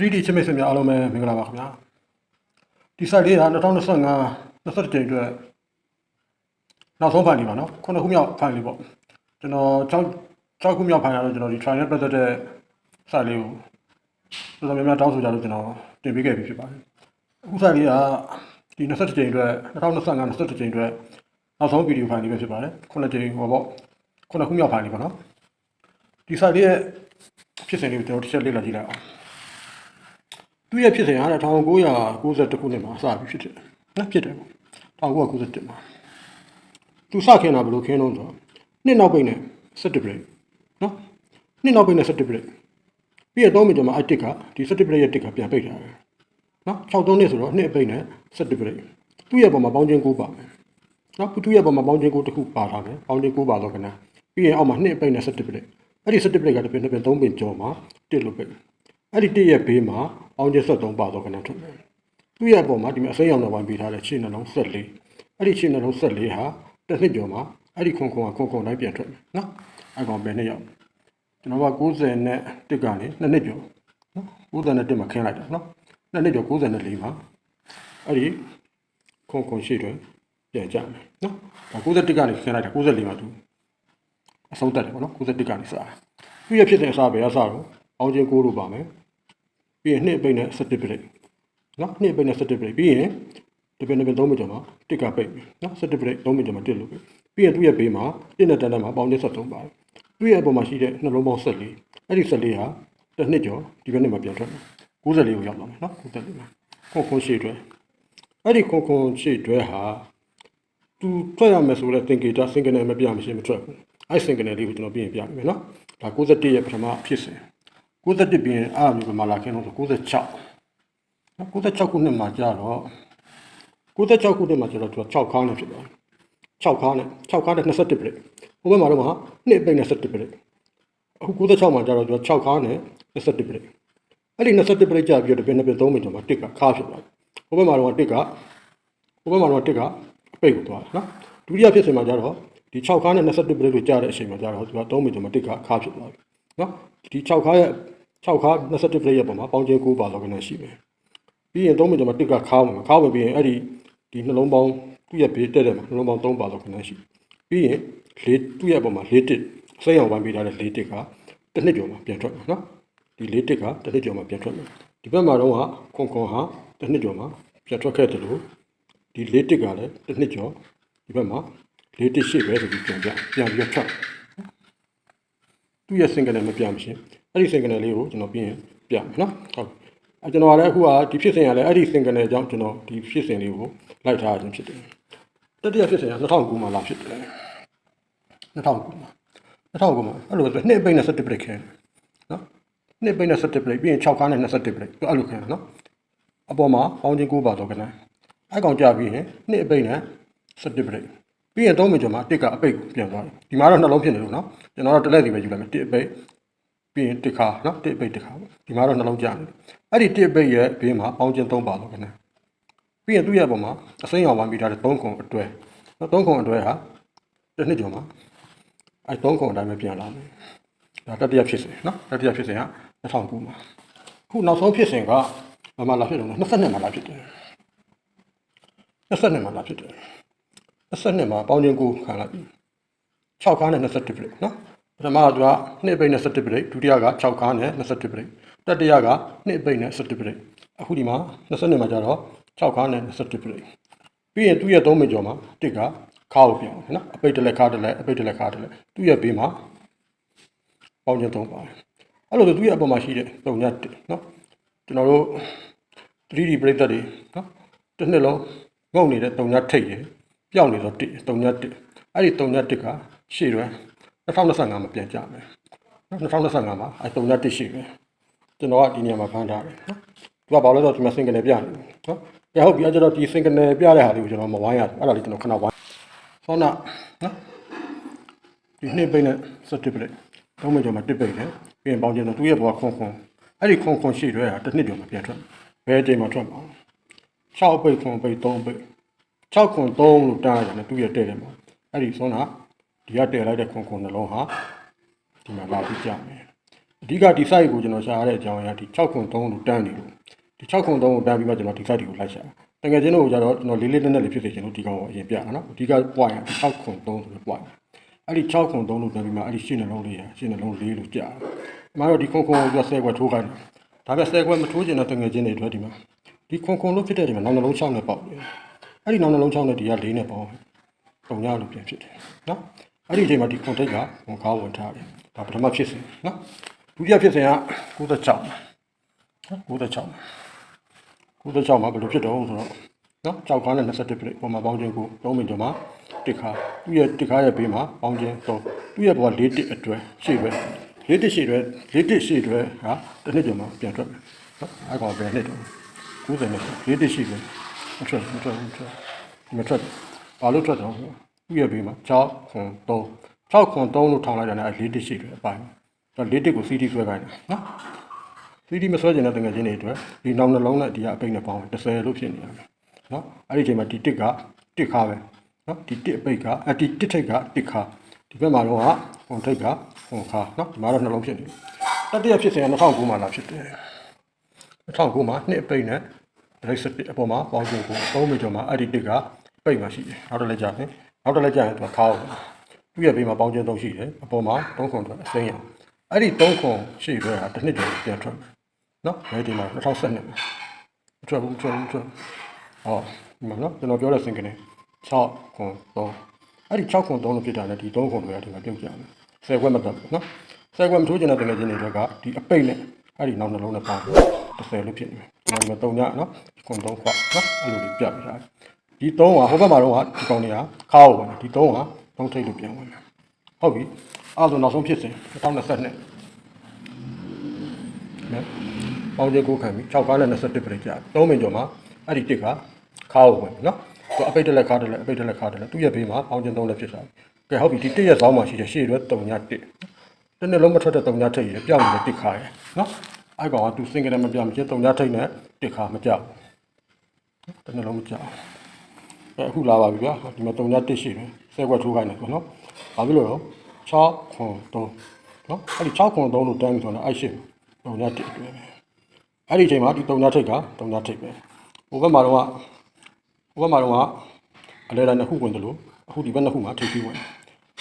3D ချစ်မိတ်ဆွေများအားလုံးပဲမင်္ဂလာပါခင်ဗျာဒီ site လေးက2025 21ကြိမ်အတွက်နောက်ဆုံးဖိုင်လေးပါနော်ခုနှစ်ခုမြောက်ဖိုင်လေးပေါ့ကျွန်တော်6 6ခုမြောက်ဖိုင်ရတော့ကျွန်တော်ဒီ trial ပတ်သက်တဲ့ site လေးကိုတော်တော်များများတောင်းဆိုကြလို့ကျွန်တော်တင်ပေးခဲ့ပြီးဖြစ်ပါတယ်အခု site လေးကဒီ21ကြိမ်အတွက်2025 21ကြိမ်အတွက်နောက်ဆုံးဗီဒီယိုဖိုင်လေးပဲဖြစ်ပါတယ်ခုနှစ်ကြိမ်ဟောပေါ့ခုနှစ်ခုမြောက်ဖိုင်လေးပေါ့နော်ဒီ site လေးရဲ့ဖြစ်စဉ်လေးကိုကျွန်တော်တစ်ချက်လေ့လာကြည့်လိုက်အောင် သူ့ရဲ့ဖြစ်စဉ်က1992ခုနှစ်မှာစပြီးဖြစ်တယ်နော်ဖြစ်တယ်ပေါ့1991မှာသူစခင်တာဘယ်လိုခင်းတော့ဆိုတော့နှစ်နောက်ပိတ်နဲ့17 break နော်နှစ်နောက်ပိတ်နဲ့17 break ပြီးတော့မိကျွန်မအတစ်ကဒီ17 break ရဲ့တစ်ကပြန်ပိတ်ထားတယ်နော်63နှစ်ဆိုတော့နှစ်အပိတ်နဲ့17 break သူ့ရဲ့ပုံမှာပေါင်းချင်း9ပါမယ်နော်သူ့ရဲ့ပုံမှာပေါင်းချင်း9တစ်ခုပါထားတယ်ပေါင်းချင်း9ပါတော့ကနပြီးရင်အောက်မှာနှစ်အပိတ်နဲ့17 break အဲ့ဒီ17 break ကတစ်ပင်တစ်ပင်3ပင်ကျော်မှာတစ်လို့ပိတ် အဲ့ဒီတစ်ရဲ့ဘေးမှာပေါင်းချင်း73ပါတော့ကနထွက်တယ်သူ့ရဲ့ပုံမှာဒီမှာအစိမ်းရောင်နဲ့ဝိုင်းပေးထားတဲ့ခြေနှလုံး14အဲ့ဒီခြေနှလုံး14ဟာတစ်နှစ်ကျော်မှာအဲ့ဒီခွန်ခွန်ကခွန်ခွန်တိုင်းပြန်ထွက်မယ်နော်အဲ့ကောင်ဘယ်နှစ်ရောက်ကျွန်တော်က90နဲ့တစ်ကနေနှစ်နှစ်ကျော်နော်90နဲ့တစ်မှာခင်းလိုက်တာနော်နှစ်နှစ်ကျော်94မှာအဲ့ဒီခွန်ခွန်ရှိတယ်ပြန်ကြမယ်နော်ဒါ91ကနေခင်းလိုက်တာ94မှာသူအဆုံးတက်တယ်ပေါ့နော်91ကနေစတာသူ့ရဲ့ဖြစ်တဲ့အစားပဲအစားတော့အောင်ချင်း6လို့ပါမယ် ပြီးရင်နှစ်ပိတ်နဲ့17ပိတ်နော်နှစ်ပိတ်နဲ့17ပိတ်ပြီးရင်ဒီပင်ဒီပင်3မိနစ်ကျော်မှာတစ်ကပိတ်ပြီနော်17ပိတ်3မိနစ်ကျော်မှာတစ်လို့ပဲပြီးရင်သူ့ရဲ့ဘေးမှာတစ်နဲ့တန်းတန်းမှာပေါင်း73ပါတယ်သူ့ရဲ့အပေါ်မှာရှိတဲ့နှလုံးပေါင်း14အဲ့ဒီ14ဟာတစ်နှစ်ကျော်ဒီဘက်နဲ့မှာပြန်ထွက်မယ်94ကိုရောက်လာမယ်နော်94မှာခွန်ခွန်ရှိတွဲအဲ့ဒီခွန်ခွန်ရှိတွဲဟာသူထွက်ရမယ်ဆိုတဲ့သင်္ကေတစင်ကနေမပြမရှိမထွက်ဘူးအဲ့စင်ကနေလေးကိုကျွန်တော်ပြင်ပြမယ်နော်ဒါ61ရဲ့ပထမဖြစ်စဉ် 61ပြင်အားမျိုးကမှလာခင်းလို့ဆို96နော်96ခုနှစ်မှာကြာတော့96ခုနှစ်မှာကျတော့သူက6ခေါင်းနဲ့ဖြစ်သွားတယ်6ခေါင်းနဲ့6ခေါင်းနဲ့21ပြည့်ဟိုဘက်မှာတော့မှာနှစ်ပိတ်နဲ့17ပြည့်အခု96မှာကျတော့သူက6ခေါင်းနဲ့21ပြည့်အဲ့ဒီ21ပြည့်ကြာပြီးတော့ဒီနေ့ပြ3မိနစ်မှာတစ်ကခါဖြစ်သွားတယ်ဟိုဘက်မှာတော့တစ်ကဟိုဘက်မှာတော့တစ်ကအပိတ်ကိုသွားတယ်နော်ဒုတိယဖြစ်စဉ်မှာကျတော့ဒီ6ခါနဲ့21ပြည့်လို့ကြာတဲ့အချိန်မှာကျတော့သူက3မိနစ်မှာတစ်ကခါဖြစ်သွားတယ် နော်ဒီ6ခါရဲ့6ခါ21ပြည့်ရဲ့ပုံမှာပေါင်းချင်း9ပါတော့ကနေရှိမယ်ပြီးရင်3မိနစ်မှာတစ်ကခါဝင်ခါဝင်ပြီးရင်အဲ့ဒီဒီနှလုံးပေါင်းသူ့ရဲ့ဘေးတက်တယ်မှာနှလုံးပေါင်း3ပါတော့ကနေရှိပြီးရင်လေးသူ့ရဲ့ပုံမှာ၄တစ်စိတ်အောင်ဝိုင်းပေးထားတဲ့၄တစ်ကတစ်နှစ်ကျော်မှာပြန်ထွက်မှာနော်ဒီ၄တစ်ကတစ်နှစ်ကျော်မှာပြန်ထွက်မှာဒီဘက်မှာတော့ခွန်ခွန်ဟာတစ်နှစ်ကျော်မှာပြန်ထွက်ခဲ့တယ်လို့ဒီ၄တစ်ကလည်းတစ်နှစ်ကျော်ဒီဘက်မှာ၄တစ်ရှိပဲဆိုပြီးပြန်ပြပြန်ပြီးတော့ထွက် သူ့ရဲ့စင်ကနေမပြန်မရှင်အဲ့ဒီစင်ကနေလေးကိုကျွန်တော်ပြင်ပြမယ်နော်ဟုတ်အဲကျွန်တော်ကလည်းအခုကဒီဖြစ်စဉ်ကလည်းအဲ့ဒီစင်ကနေအကြောင်းကျွန်တော်ဒီဖြစ်စဉ်လေးကိုလိုက်ထားခြင်းဖြစ်တယ်တတိယဖြစ်စဉ်က2009မှာလာဖြစ်တယ်2009မှာ2009မှာအဲ့လိုပဲနှစ်ပိတ်နဲ့17ပြိတ်ခဲနော်နှစ်ပိတ်နဲ့17ပြိတ်ပြီးရင်6ခါနဲ့21ပြိတ်အဲ့လိုခဲနော်အပေါ်မှာပေါင်းချင်း9ပါတော့ကနအဲ့ကောင်ကြပြီးရင်နှစ်ပိတ်နဲ့17ပြိတ် ပြီးရင်3မိနစ်ကျော်မှာတစ်ကအပိတ်ပြန်သွားတယ်ဒီမှာတော့နှလုံးဖြစ်နေလို့နော်ကျွန်တော်တို့တစ်လက်စီပဲယူလိုက်မယ်တစ်အပိတ်ပြီးရင်တစ်ခါနော်တစ်ပိတ်တစ်ခါဒီမှာတော့နှလုံးကြနေတယ်အဲ့ဒီတစ်ပိတ်ရဲ့ဘေးမှာပေါင်းချင်း3ပါတော့ကနပြီးရင်သူ့ရဲ့ပုံမှာအစိမ်းရောင်ဝမ်းပြီးထားတဲ့3ခုအတွဲနော်3ခုအတွဲဟာတစ်နှစ်ကျော်မှာအဲ3ခုအတိုင်းပဲပြန်လာမယ်ဒါတတိယဖြစ်စဉ်နော်တတိယဖြစ်စဉ်က2009မှာခုနောက်ဆုံးဖြစ်စဉ်ကဘာမှလာဖြစ်တော့22မှာလာဖြစ်တယ်22မှာလာဖြစ်တယ် 22မှာပေါင်းချင်းကိုခံလိုက်ပြီ6ခါနဲ့21ပြိတ်နော်ပထမကသူက2ပိတ်နဲ့17ပြိတ်ဒုတိယက6ခါနဲ့21ပြိတ်တတိယက2ပိတ်နဲ့17ပြိတ်အခုဒီမှာ22မှာကျတော့6ခါနဲ့21ပြိတ်ပြီးရင်သူ့ရဲ့3မိနစ်ကျော်မှာတစ်ကခါကိုပြောင်းနော်အပိတ်တစ်လက်ခါတစ်လက်အပိတ်တစ်လက်ခါတစ်လက်သူ့ရဲ့ဘေးမှာပေါင်းချင်း3ပါတယ်အဲ့လိုဆိုသူ့ရဲ့အပေါ်မှာရှိတဲ့ပုံညတ်နော်ကျွန်တော်တို့ 3D ပြိတ်သက်တွေနော်တစ်နှစ်လုံးငုံနေတဲ့ပုံညတ်ထိတ်ရယ် ပြောင်းနေတော့တစ်တုံညတ်တစ်အဲ့ဒီတုံညတ်တစ်ကရှေ့ရွယ်2025မှာပြန်ကြမယ်နော်2025မှာအဲ့တုံညတ်တစ်ရှိပဲကျွန်တော်ကဒီနေရာမှာဖမ်းထားတယ်နော်သူကဘာလို့လဲဆိုတော့ဒီမှာစင်ကနေပြနေနော်ပြဟုတ်ပြီအဲ့ကျတော့ဒီစင်ကနေပြတဲ့ဟာလေးကိုကျွန်တော်မဝိုင်းရဘူးအဲ့ဒါလေးကျွန်တော်ခဏဝိုင်းဆောနာနော်ဒီနှစ်ပိတ်နဲ့စတစ်ပလက်တော့မှကျွန်တော်တစ်ပိတ်တယ်ပြီးရင်ပေါင်းကျင်တော့သူ့ရဲ့ဘဝခွန်ခွန်အဲ့ဒီခွန်ခွန်ရှိရွယ်တာတစ်နှစ်ကျော်မှာပြန်ထွက်ဘယ်အချိန်မှာထွက်မှာ6ပိတ်ခွန်ပိတ်3ပိတ် 6ခွန်3လို့တားရတယ်သူ့ရဲ့တဲ့တယ်မှာအဲ့ဒီဆုံးတာဒီကတည်လိုက်တဲ့ခွန်ခွန်နှလုံးဟာဒီမှာလာပြီးကြမယ်ဓိကဒီ site ကိုကျွန်တော်ရှာရတဲ့အကြောင်းအရာဒီ6ခွန်3လို့တန်းနေလို့ဒီ6ခွန်3ကိုတန်းပြီးမှကျွန်တော်ဒီ site ကိုလိုက်ရှာတကယ်ချင်းတို့ကြတော့ကျွန်တော်လေးလေးနက်နက်လေးဖြစ်စေချင်လို့ဒီကောင်ကိုအရင်ပြတာနော်အဓိက point က6ခွန်3ဆိုတဲ့ point အဲ့ဒီ6ခွန်3လို့တန်းပြီးမှအဲ့ဒီရှင်းနှလုံးလေးရရှင်းနှလုံးလေးလို့ကြာအမှတော့ဒီခွန်ခွန်ကိုပြဆဲခွက်ထိုးခိုင်းတယ်ဒါပြဆဲခွက်မထိုးချင်တဲ့တကယ်ချင်းတွေအတွက်ဒီမှာဒီခွန်ခွန်လို့ဖြစ်တဲ့ဒီမှာနောက်နှလုံး6နဲ့ပေါက်တယ် အဲ့ဒီနောက်နှလုံး6နဲ့ဒီက4နဲ့ပေါက်ပုံရလို့ပြန်ဖြစ်တယ်နော်အဲ့ဒီအချိန်မှာဒီခွန်ထိတ်ကဝန်ကားဝင်ထားတယ်ဒါပထမဖြစ်စဉ်နော်ဒုတိယဖြစ်စဉ်က96နော်96 96မှာဘယ်လိုဖြစ်တော့ဆိုတော့နော်ကြောက်ကားနဲ့21ပြည့်ပုံမှာပေါင်းခြင်းကို3မိနစ်ကျော်မှာတစ်ခါသူ့ရဲ့တစ်ခါရဲ့ဘေးမှာပေါင်းခြင်း3သူ့ရဲ့ဘဝ၄တစ်အတွဲရှေ့ပဲ၄တစ်ရှေ့တွဲ၄တစ်ရှေ့တွဲဟာတစ်နှစ်ကျော်မှာပြန်ထွက်မယ်နော်အဲ့ကောင်ပဲနှစ်တော့90နဲ့၄တစ်ရှေ့တွဲ မထွက်မထွက်မထွက်မထွက်ဘာလို့ထွက်တော့သူ့ရဲ့ဘေးမှာ6ခွန်3 6ခွန်3လို့ထောင်လိုက်တာနဲ့အဲ့၄တစ်ရှေ့တွဲအပိုင်းတော့၄တစ်ကို CD ဆွဲခိုင်းတယ်နော် CD မဆွဲကျင်တဲ့တငယ်ချင်းတွေအတွက်ဒီနောက်နှလုံးနဲ့ဒီကအပိတ်နဲ့ပေါင်း30လို့ဖြစ်နေရမယ်နော်အဲ့ဒီအချိန်မှာဒီတစ်ကတစ်ခါပဲနော်ဒီတစ်အပိတ်ကအဒီတစ်ထိတ်ကတစ်ခါဒီဘက်မှာတော့ဟွန်ထိတ်ကဟွန်ခါနော်ဒီမှာတော့နှလုံးဖြစ်နေတတိယဖြစ်စဉ်က2009မှာလာဖြစ်တယ်2009မှာနှစ်အပိတ်နဲ့ ဒရိတ်စတစ်အပေါ်မှာပေါင်းခြင်းကို3မိနစ်ကျော်မှာအဲ့ဒီတစ်ကပိတ်မှာရှိတယ်နောက်တစ်လက်ကြတယ်နောက်တစ်လက်ကြရင်သူကခါအောင်သူ့ရဲ့ဘေးမှာပေါင်းခြင်းသုံးရှိတယ်အပေါ်မှာ3ခွန်အတွက်အစိမ်းရအောင်အဲ့ဒီ3ခွန်ရှိရွယ်ဟာတစ်နှစ်ကျော်ပြန်ထွက်မယ်နော်မဲဒီမှာ2012မှာမထွက်ဘူးမထွက်ဘူးမထွက်ဘူးဟောဒီမှာနော်ကျွန်တော်ပြောတဲ့စင်ကနေ6ခွန်3အဲ့ဒီ6ခွန်3လို့ဖြစ်တာနဲ့ဒီ3ခွန်တွေကဒီမှာပြုတ်ကြတယ်10ခွက်မတက်ဘူးနော်10ခွက်မထိုးချင်တဲ့တကယ်ချင်းတွေကဒီအပိတ်နဲ့အဲ့ဒီနောက်နှလုံးနဲ့ပေါင်း 10လို့ဖြစ်နေတယ်ဒီမှာ3ညနော်ခွန်3ခွက်နော်အဲ့လိုလေးပြပြထားတယ်ဒီ3ကဟိုဘက်မှာတော့ဒီကောင်တွေကခါအောင်ဝင်ဒီ3က3ထိတ်လို့ပြန်ဝင်တယ်ဟုတ်ပြီအဲ့ဒါဆိုနောက်ဆုံးဖြစ်စဉ်2022နော်ပေါင်းကျကိုခံပြီး6ကားနဲ့21ပြိကြာ3မိနစ်ကျော်မှာအဲ့ဒီတစ်ကခါအောင်ဝင်နော်သူအပိတ်တက်လက်ခါတက်လက်အပိတ်တက်လက်ခါတက်လက်သူ့ရဲ့ဘေးမှာပေါင်းကျ3လက်ဖြစ်သွားပြီကဲဟုတ်ပြီဒီတစ်ရဲ့ဇောင်းမှာရှိတဲ့ရှေ့ရွယ်3ည1တစ်နှစ်လုံးမထွက်တဲ့3ညထိတ်ရပြောင်းနေတဲ့တစ်ခါရယ်နော် အဲ့ကောင်ကသူစင်ကလည်းမပြောင်းမချင်း3ညထိတ်နဲ့တစ်ခါမကြောက်ဘူးတစ်နှစ်လုံးမကြောက်အဲအခုလာပါပြီဗျာဒီမှာ3ည1ရှိတယ်ဆဲခွက်ထိုးခိုင်းတယ်ဆိုနော်ဘာဖြစ်လို့လဲ6ခွန်3နော်အဲ့ဒီ6ခွန်3လို့တန်းပြီးဆိုတော့အဲ့ရှိ3ည1အတွဲပဲအဲ့ဒီအချိန်မှာဒီတုံညာထိတ်ကတုံညာထိတ်ပဲဟိုဘက်မှာတော့ဟိုဘက်မှာတော့အလဲတိုင်းနှစ်ခုဝင်တယ်လို့အခုဒီဘက်နှစ်ခုမှာထိတ်ပြီးဝင်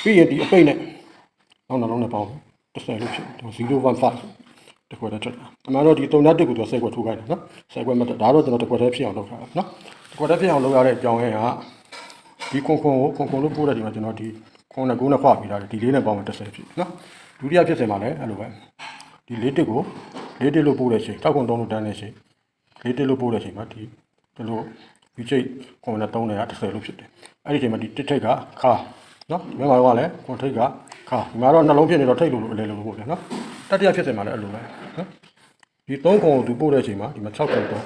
ပြီးရင်ဒီအပိတ်နဲ့နောက်နှလုံးနဲ့ပေါင်း30လို့ဖြစ်တယ်015 တခွက်တည်းထွက်တာအမှန်တော့ဒီတုံညာတစ်ကိုသူဆဲခွက်ထိုးခိုင်းတယ်နော်ဆဲခွက်မတက်ဒါတော့ကျွန်တော်တခွက်တည်းဖြစ်အောင်လုပ်ထားတာနော်တခွက်တည်းဖြစ်အောင်လုပ်ရတဲ့အကြောင်းရင်းကဒီခွန်ခွန်ကိုခွန်ခွန်လို့ပို့တဲ့ဒီမှာကျွန်တော်ဒီခွန်နဲ့ကိုးနဲ့ခွာပြီးတာဒီလေးနဲ့ပေါင်းမှ30ဖြစ်နော်ဒုတိယဖြစ်စဉ်မှာလည်းအဲ့လိုပဲဒီလေးတစ်ကိုလေးတစ်လို့ပို့တဲ့ချိန်တောက်ခွန်တုံးလို့တန်းတဲ့ချိန်လေးတစ်လို့ပို့တဲ့ချိန်မှာဒီဒီလိုဒီချိန်ခွန်နဲ့တုံးနေတာ30လို့ဖြစ်တယ်အဲ့ဒီချိန်မှာဒီတစ်ထိတ်ကခါနော်ဒီမှာတော့လည်းခွန်ထိတ်က ခါဒီမှာတော့နှလုံးဖြစ်နေတော့ထိတ်လို့အလဲလို့ပို့တယ်နော်တတိယဖြစ်စဉ်မှာလည်းအဲ့လိုပဲနော်ဒီ3ခွန်ကိုသူပို့တဲ့ချိန်မှာဒီမှာ6ခွန်တုံး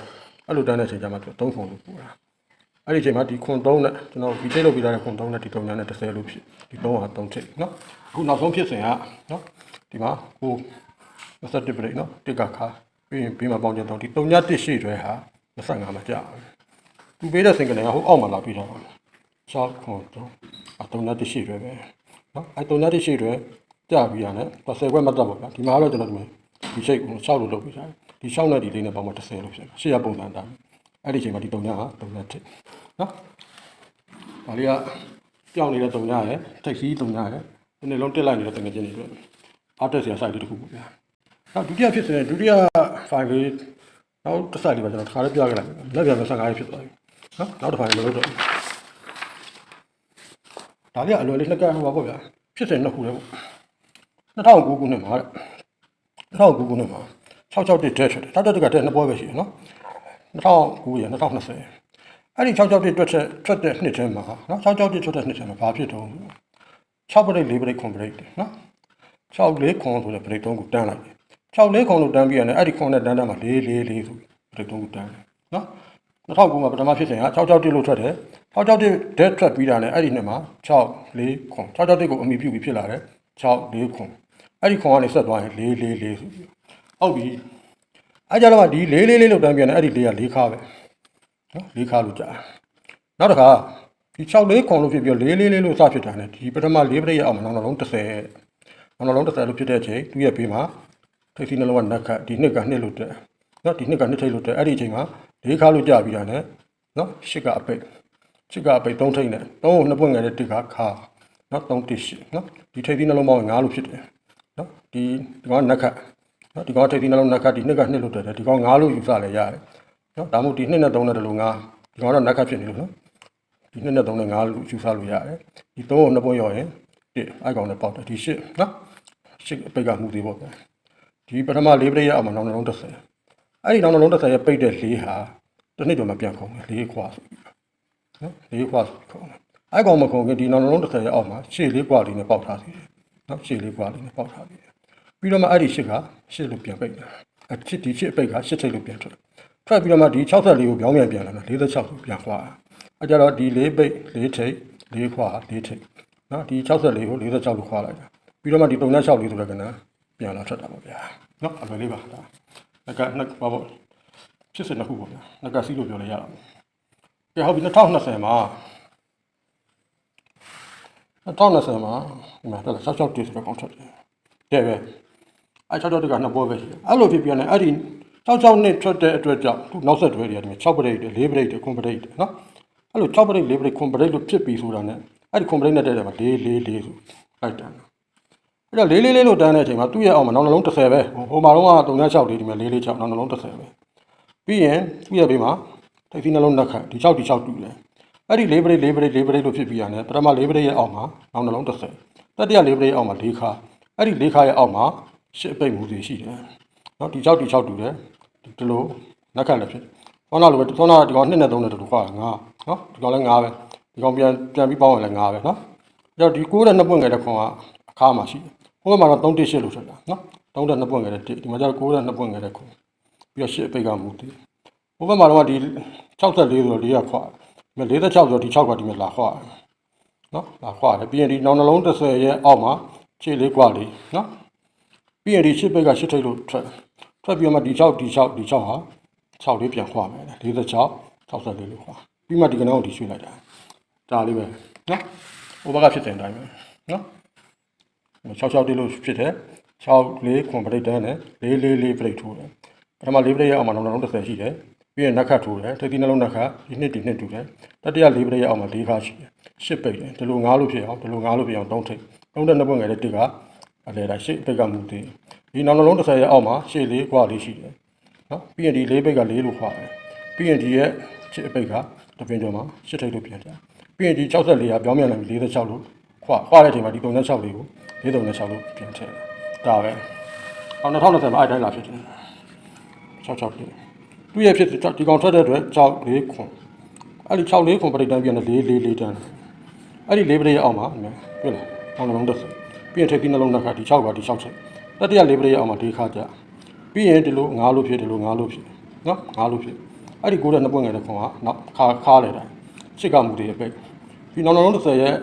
အဲ့လိုတန်းတဲ့ချိန်ကျမှသူ3ခွန်လို့ပို့တာအဲ့ဒီချိန်မှာဒီခွန်3နဲ့ကျွန်တော်ဒီထိတ်လို့ပြထားတဲ့ခွန်3နဲ့ဒီ3ညာနဲ့30လို့ဖြစ်ဒီ3ဟာ3ထိတ်နော်အခုနောက်ဆုံးဖြစ်စဉ်ကနော်ဒီမှာဟို21 break နော်တစ်ကခါပြီးရင်ပြီးမှပေါင်းချင်တော့ဒီ3ညတစ်ရှိတွဲဟာ25မှာကြာသူပေးတဲ့စင်ကနေကဟိုအောက်မှာလာပြီးတော့6ခွန်တော့အ3ညတစ်ရှိတွဲပဲ နော်အဲ3ညတစ်ရှိတွဲကြာပြီးရတယ်30ခွက်မတက်ပါဘူးဒီမှာတော့ကျွန်တော်ဒီဒီရှိတ်ကို6လို့လုပ်ပြီးသားဒီ6နဲ့ဒီလေးနဲ့ပေါင်းမှ30လို့ဖြစ်တယ်ရှေ့ရပုံစံတိုင်းအဲ့ဒီချိန်မှာဒီ3ညဟာ3ညတစ်နော်ဒါလေးကကြောက်နေတဲ့3ညရယ်ထိုက်စီး3ညရယ်ဒီနေ့လုံးတက်လိုက်နေတဲ့တငယ်ချင်းတွေအတွက်အားတက်စရာ site လေးတစ်ခုပေါ့ဗျာနောက်ဒုတိယဖြစ်စဉ်ဒုတိယ file လေးနောက်တစ်ဆိုင်လေးပါကျွန်တော်တစ်ခါလေးပြခဲ့လိုက်လက်ပြန်15ရက်ဖြစ်သွားပြီနော်နောက်တစ် file မလုပ်တော့ဘူး ဒါလေးကအလွယ်လေးလက်ကဟိုပါပေါ့ဗျာဖြစ်စဉ်နှစ်ခုလေးပေါ့2009ခုနှစ်မှာတဲ့2009ခုနှစ်မှာ661တက်ထွက်တယ်တောက်တက်တကတက်နှစ်ပွဲပဲရှိတယ်နော်2009ရ2020အဲ့ဒီ661တက်ထွက်ထွက်တဲ့နှစ်ထဲမှာနော်661ထွက်တဲ့နှစ်ထဲမှာဘာဖြစ်တော့6ပရိတ်4ပရိတ်ခွန်ပရိတ်နော်6လေးခွန်ဆိုတဲ့ပရိတ်3ကိုတန်းလိုက်တယ်6လေးခွန်လို့တန်းပြီးရတယ်အဲ့ဒီခွန်နဲ့တန်းတန်းမှာ4 4 4ဆိုပရိတ်3ကိုတန်းတယ်နော် 2009မှာပထမဖြစ်စဉ်က661လို့ထွက်တယ်661 dead ထွက်ပြီးတာနဲ့အဲ့ဒီနှစ်မှာ6 4ခွန်661ကိုအမိပြုပြီးဖြစ်လာတယ်6 4ခွန်အဲ့ဒီခွန်ကနေဆက်သွားရင်4 4 4ဆိုပြီးဟုတ်ပြီအဲ့ကြတော့မှဒီ4 4 4လို့တန်းပြီးရတယ်အဲ့ဒီ4က4ခါပဲနော်4ခါလို့ကြာနောက်တစ်ခါဒီ6လေးခွန်လို့ဖြစ်ပြီး4 4 4လို့စဖြစ်တာ ਨੇ ဒီပထမ4ပရိတ်ရအောင်နောက်နှလုံး30နောက်နှလုံး30လို့ဖြစ်တဲ့အချိန်သူရဲ့ဘေးမှာထိပ်စီးနှလုံးကနက်ခတ်ဒီနှစ်ကနှစ်လို့တဲ့နော်ဒီနှစ်ကနှစ်ထိပ်လို့တဲ့အဲ့ဒီအချိန်မှာ လေးခါလို့ကြာပြီးတာနဲ့နော်ရှစ်ကအပိတ်ရှစ်ကအပိတ်သုံးထိပ်နဲ့သုံးကိုနှစ်ပွင့်ငယ်တဲ့တစ်ကခါနော်သုံးတစ်ရှစ်နော်ဒီထိပ်စီးနှလုံးပေါင်းငါးလို့ဖြစ်တယ်နော်ဒီဒီကောင်ကနက်ခတ်နော်ဒီကောင်ကထိပ်စီးနှလုံးနက်ခတ်ဒီနှစ်ကနှစ်လို့တဲ့ဒီကောင်ငါးလို့ယူဆလဲရတယ်နော်ဒါမှမဟုတ်ဒီနှစ်နဲ့သုံးနဲ့တလူငါးဒီကောင်ကတော့နက်ခတ်ဖြစ်နေလို့နော်ဒီနှစ်နဲ့သုံးနဲ့ငါးလူယူဆလို့ရတယ်ဒီသုံးကိုနှစ်ပွင့်ရောရင်တစ်အဲ့ကောင်နဲ့ပေါက်တယ်ဒီရှစ်နော်ရှစ်ပိတ်ကမှုသေးပေါ့ဗျာဒီပထမလေးပရိယအောင်မှာနောက်နှလုံး30 အဲ့ဒီနောက်နှလုံး30ရဲ့ပိတ်တဲ့လေးဟာတစ်နှစ်ကျော်မှပြန်ခုံတယ်လေးခွာဆိုပြီးနော်လေးခွာဆိုပြီးခုံတယ်အဲ့ကောင်မခုံခင်ဒီနောက်နှလုံး30ရဲ့အောက်မှာရှေ့လေးခွာလေးနဲ့ပေါက်ထားသေးတယ်နော်ရှေ့လေးခွာလေးနဲ့ပေါက်ထားသေးတယ်ပြီးတော့မှအဲ့ဒီရှစ်ကရှစ်လို့ပြန်ပိတ်တယ်အချစ်ဒီရှစ်ပိတ်ကရှစ်ထိပ်လို့ပြန်ထွက်ထွက်ပြီးတော့မှဒီ64ကိုပြောင်းပြန်ပြန်လာတယ်46ကိုပြန်ခွာအဲကြတော့ဒီ၄ပိတ်၄ထိပ်၄ခွာ၄ထိပ်နော်ဒီ64ကို46လို့ခွာလိုက်တာပြီးတော့မှဒီ36လေးဆိုတော့ကနပြန်လာထွက်တာပေါ့ဗျာနော်အလွယ်လေးပါဒါ ငကနှစ်ပါပေါ့ဖြစ်စနှစ်ခုပေါ့ဗျာငကစီးလို့ပြောလိုက်ရတာကဲဟုတ်ပြီ2020မှာ2020မှာဒီမှာတော့66တေးဆိုတော့ကောင်းထွက်တယ်တဲ့ပဲအဲ66တေးကနှစ်ပွဲပဲရှိတယ်အဲ့လိုဖြစ်ပြန်တယ်အဲ့ဒီ66နှစ်ထွက်တဲ့အတွက်ကြောင့်သူနောက်ဆက်တွဲတွေကဒီမှာ6ပရိတ်တွေ4ပရိတ်တွေ9ပရိတ်တွေနော်အဲ့လို6ပရိတ်4ပရိတ်9ပရိတ်လို့ဖြစ်ပြီးဆိုတာ ਨੇ အဲ့ဒီ9ပရိတ်နဲ့တဲ့တယ်မှာ4 4 4ဆိုလိုက်တန်း အဲ့တော့4 4 4လို့တန်းတဲ့အချိန်မှာသူ့ရဲ့အောက်မှာနောက်နှလုံး30ပဲဟိုမှာတော့က36လေးဒီမှာ4 4 6နောက်နှလုံး30ပဲပြီးရင်သူ့ရဲ့ဘေးမှာထိပ်စီးနှလုံးနှစ်ခတ်ဒီ6ဒီ6တူတယ်အဲ့ဒီ4ပရိတ်4ပရိတ်4ပရိတ်လို့ဖြစ်ပြီးရတယ်ပထမ4ပရိတ်ရဲ့အောက်မှာနောက်နှလုံး30တတိယ4ပရိတ်အောက်မှာ4ခါအဲ့ဒီ4ခါရဲ့အောက်မှာ10ပိတ်မှုတွေရှိတယ်နော်ဒီ6ဒီ6တူတယ်ဒီလိုနှစ်ခတ်လည်းဖြစ်ဆောနာလိုပဲဆောနာဒီကောင်2နဲ့3နဲ့တူတူခွာငါနော်ဒီကောင်လည်းငါပဲဒီကောင်ပြန်ပြန်ပြီးပေါင်းရင်လည်းငါပဲနော်အဲ့တော့ဒီ6တဲ့2ပွင့်ငယ်တဲ့ခွန်ကအခါမှာရှိတယ် ဟိုဘက်မှာတော့3တစ်8လို့ထွက်တာနော်3တဲ့2ပွင့်ငယ်တဲ့1ဒီမှာကျတော့6တဲ့2ပွင့်ငယ်တဲ့ခွန်ပြီးတော့8အပိတ်ကမူတည်ဟိုဘက်မှာတော့ဒီ64ဆိုတော့4ကခွာဒီ46ဆိုတော့ဒီ6ကဒီမှာလာခွာနော်လာခွာတယ်ပြီးရင်ဒီနောက်နှလုံး30ရဲ့အောက်မှာခြေလေးခွာလေးနော်ပြီးရင်ဒီ8ပိတ်က8ထိပ်လို့ထွက်ထွက်ပြီးတော့မှဒီ6ဒီ6ဒီ6ဟာ6လေးပြန်ခွာမယ်46 64လေးလို့ခွာပြီးမှဒီကနန်းကိုဒီရွှေ့လိုက်တာဒါလေးပဲနော်ဟိုဘက်ကဖြစ်တဲ့အတိုင်းပဲနော် 66တိလို့ဖြစ်တယ်6လေးခွန်ပရိတ်တန်းနဲ့4လေးလေးပရိတ်ထိုးတယ်ပထမလေးပရိတ်ရဲ့အောက်မှာနောက်နောက်30ရှိတယ်ပြီးရင်နက်ခတ်ထိုးတယ်ထိပ်သီးနှလုံးနက်ခတ်ဒီနှစ်ဒီနှစ်တူတယ်တတိယလေးပရိတ်ရဲ့အောက်မှာ၄ခါရှိတယ်ရှစ်ပိတ်တယ်ဒီလို၅လို့ဖြစ်အောင်ဒီလို၅လို့ဖြစ်အောင်၃ထိပ်၃တဲ့နှစ်ပွင့်ငယ်တဲ့တစ်ကအလဲတိုင်းရှစ်ပိတ်ကမူတည်ဒီနောက်နှလုံး30ရဲ့အောက်မှာရှစ်လေးခွာလေးရှိတယ်နော်ပြီးရင်ဒီလေးပိတ်ကလေးလို့ခွာတယ်ပြီးရင်ဒီရဲ့ချစ်အပိတ်ကတပင်ကျော်မှာရှစ်ထိပ်လို့ပြန်တယ်ပြီးရင်ဒီ64ကပြောင်းပြန်လာပြီး46လို့ ခွာခွာတဲ့အချိန်မှာဒီ36လေးကို436လို့ပြန်ထည့်တယ်ဒါပဲအော်2020မှာအဲ့တိုင်းလာဖြစ်တယ်66လေးသူ့ရဲ့ဖြစ်ဒီကောင်ထွက်တဲ့အတွက်6လေးခွန်အဲ့ဒီ6လေးခွန်ပရိတန်းပြန်တယ်4 4 4တန်းအဲ့ဒီ၄ပရိရဲ့အောက်မှာတွေ့လားအောင်းလုံးတစ်ပြီးရင်ထည့်ပြီးနှလုံးနှစ်ခါဒီ6ပါဒီ6ချက်တတိယ၄ပရိရဲ့အောက်မှာဒီခါကြပြီးရင်ဒီလိုငါးလို့ဖြစ်ဒီလိုငါးလို့ဖြစ်နော်ငါးလို့ဖြစ်အဲ့ဒီကိုတဲ့နှစ်ပွင့်ငယ်တဲ့ခွန်ကနောက်ခါခါလေတိုင်းရှစ်ကမှုတွေအပိတ်ပြီးနောက်နောက်30ရဲ့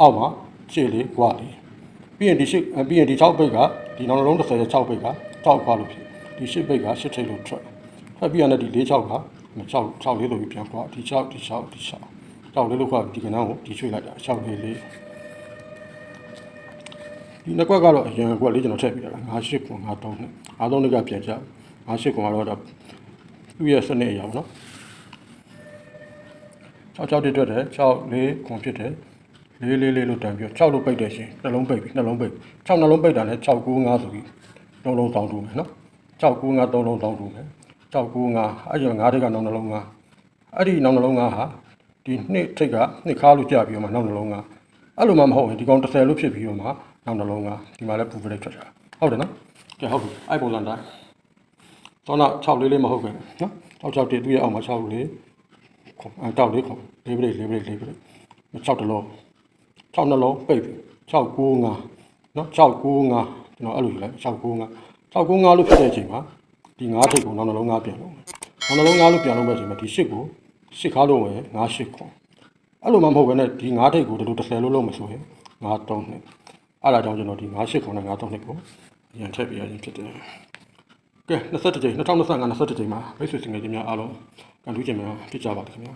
အောက်မှာရှစ်လေးကွာလေးပြီးရင်ဒီရှစ်ပြီးရင်ဒီ6ပိတ်ကဒီနောက်နောက်30ရဲ့6ပိတ်က6ခွာလို့ဖြစ်ဒီရှစ်ပိတ်ကရှစ်ထိပ်လို့ထွက်ထွက်ပြီးရတဲ့ဒီ၄6က6 6လေးလို့ပြန်ခွာဒီ6ဒီ6ဒီ6 6လေးလို့ခွာဒီကနန်းကိုဒီရွှေ့လိုက်တာ6လေးလေးဒီနှစ်ကွက်ကတော့အရင်ကွက်လေးကျွန်တော်ထည့်ပြတာ9 8ခွန်9 3နဲ့9 3ကပြန်ကြ9 8ခွန်ကတော့သူ့ရဲ့စနစ်အရာပေါ့နော်6 6တက်တယ်6 4ခွန်ဖြစ်တယ် လေးလေးလေးလို့တန်ပြီး6လို့ပိတ်တယ်ရှင်နှလုံးပိတ်ပြီးနှလုံးပိတ်6နှလုံးပိတ်တာနဲ့6 9 5ဆိုပြီးလုံးလုံးတောင်းတူမယ်နော်6 9 5 3လုံးတောင်းတူမယ်6 9 5အဲ့ဒီ9ထိပ်ကနောက်နှလုံး5အဲ့ဒီနောက်နှလုံး5ဟာဒီနှစ်ထိပ်ကနှစ်ခါလို့ကြာပြီးတော့မှနောက်နှလုံး5အဲ့လိုမှမဟုတ်ရင်ဒီကောင်30လို့ဖြစ်ပြီးတော့မှနောက်နှလုံး5ဒီမှာလည်းပူပရိတ်ထွက်တာဟုတ်တယ်နော်ကဲဟုတ်ပြီအဲ့ပုံစံတိုင်းသောနာ6လေးလေးမဟုတ်ပဲနော်6 6တည်းသူ့ရဲ့အောက်မှာ6လေးခုအဲတောက်လေးခုလေးပရိတ်လေးပရိတ်လေးပရိတ်6တလုံး 6နှလုံးပိတ်ပြီ6 9 5နော်6 9 5ကျွန်တော်အဲ့လိုယူလိုက်6 9 5 6 9 5လို့ဖြစ်တဲ့အချိန်မှာဒီ9ထိပ်ကိုနောက်နှလုံး9ပြန်လုံးနောက်နှလုံး9လို့ပြန်လုံးမဲ့အချိန်မှာဒီ8ကို8ခါလုံးဝင်9 8ခုအဲ့လိုမှမဟုတ်ဘဲနဲ့ဒီ9ထိပ်ကိုဒီလို30လို့လုံးမဆိုရင်9 3နှစ်အဲ့ဒါကြောင့်ကျွန်တော်ဒီ9 8ခုနဲ့9 3နှစ်ကိုအရင်ထည့်ပြရခြင်းဖြစ်တယ်ကဲ21ကြိမ်2025 21ကြိမ်မှာမိတ်ဆွေစင်ငယ်ချင်းများအားလုံးကန်ထူးကြများဖြစ်ကြပါလိမ့်ခင်ဗျာ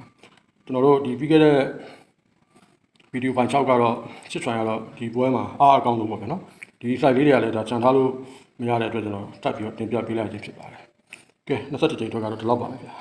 ကျွန်တော်တို့ဒီပြီးခဲ့တဲ့ ဗီဒီယိုဖိုင်6ကတော့ချစ်ထွန်ရတော့ဒီပွဲမှာအားအကောင်းဆုံးပေါ့ဗျာနော်ဒီ site လေးတွေကလည်းဒါခြံထားလို့မရတဲ့အတွက်ကျွန်တော်တက်ပြီးတော့တင်ပြပေးလိုက်ခြင်းဖြစ်ပါတယ်ကဲ21ကြိမ်တော့ကတော့ဒီလောက်ပါပဲဗျာ